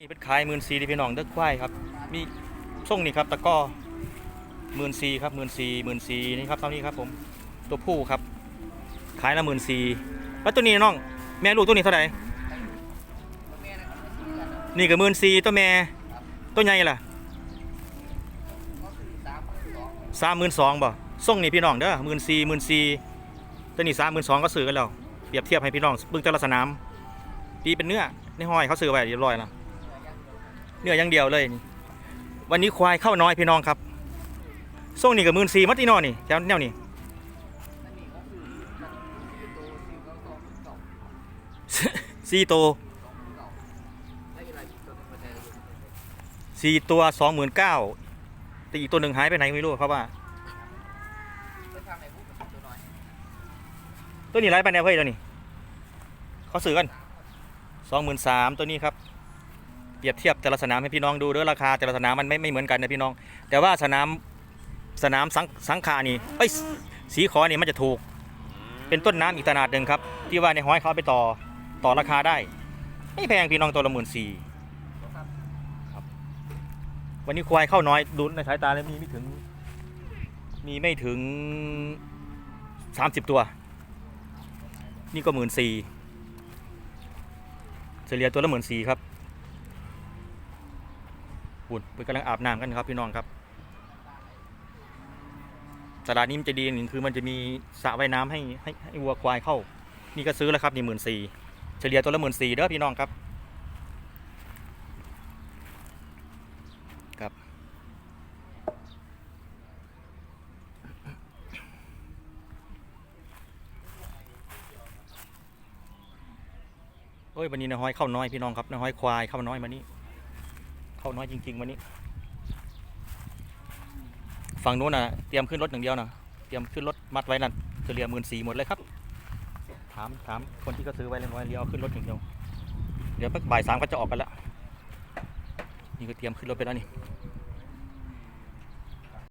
นี่เป็นขายหมื่นสี่ที่พี่น้องเด้อควายครับ มีส่งนี่ครับตะก้อหมื่นสี่ครับหมื่นสี่หมื่นสี่นี่ครับเท่านี้ครับผมตัวผู้ครับ ขายละหมื่นสี่แล้วตัวนี้น้อง แม่ลูกตัวนี้เท่าไหร่นี่ก็หมื่นสี่ตัวแม่ตัวใหญ่ล่ะสามหมื่นสองบ่ส่งนี่พี่น้องเด้อหมื่นสี่หมื่นสี่ตัวนี้สามหมื่นสองก็ซื้อกันแล้วเปรียบเทียบให้พี่น้องบิ่งแต่ละสนามตีเป็นเนื้อในห้อยเขาซื้อไว้เรียบร้อยแล้ว นื้ออย่างเดียวเลยนี่วันนี้ควายเข้าน้อยพี่น้องครับส่งนี่กับมื่นสี่มัดอีนอนี่แถวแนวนี่สี่ตัวสี่ตัวสองหมื่นเก้าแต่อีกตัวหนึ่งหายไปไหนไม่รู้ครับว่า ตัวนี้ไรไปแนวเฮ้ยตัวนี้เขาซื้อกันสองหมื่นสามตัวนี้ครับ เปรียบเทียบแต่ละสนามให้พี่น้องดูด้วยราคาแต่ละสนามมันไม่ไม่เหมือนกันนะพี่น้อง แต่ว่าสนามสนามสังสังขานี่เอ้ยสีขอนี่มันจะถูก เป็นต้นน้ำอีกตนาดหนึ่งครับ ที่ว่าในห้อยเขาไปต่อต่อราคาได้ ไม่แพงพี่น้องตัวละหมื่นสี่ครับวันนี้ควายเข้าน้อยดูในสายตาแล้วมีไม่ถึง มีไม่ถึงสามสิบตัว นี่ก็หมื่นสี่เฉลี่ยตัวละหมื่นสี่ครับ ปุ่นเพิ่นกำลังอาบน้ำกันครับพี่น้องครับตลาดนี้มันจะดีย่างหนึ่งคือมันจะมีสระว่ายน้ำให้ให้ให้วัวควายเข้า นี่ก็ซื้อแล้วครับนี่หมื่นสี่เฉลี่ยตัวละหมื่นสี่เด้อพี่น้องครับครับ โอ้ยวันนี้นะห้อยเข้าน้อยพี่น้องครับนะห้อยควายเข้าน้อยมานี่ เข้าน้อยจริง ๆ วันนี้ ฝั่งนู้นน่ะเตรียมขึ้นรถอย่างเดียวนะเตรียมขึ้นรถมัดไว้นั่นเฉลี่ยหมื่นสี่หมดเลยครับ ถามถามคนที่ก็ซื้อไว้เรียบร้อยเดียวขึ้นรถอย่างเดียว เดี๋ยวบ่ายสามก็จะออกกันแล้ว นี่ก็เตรียมขึ้นรถไปแล้วนี่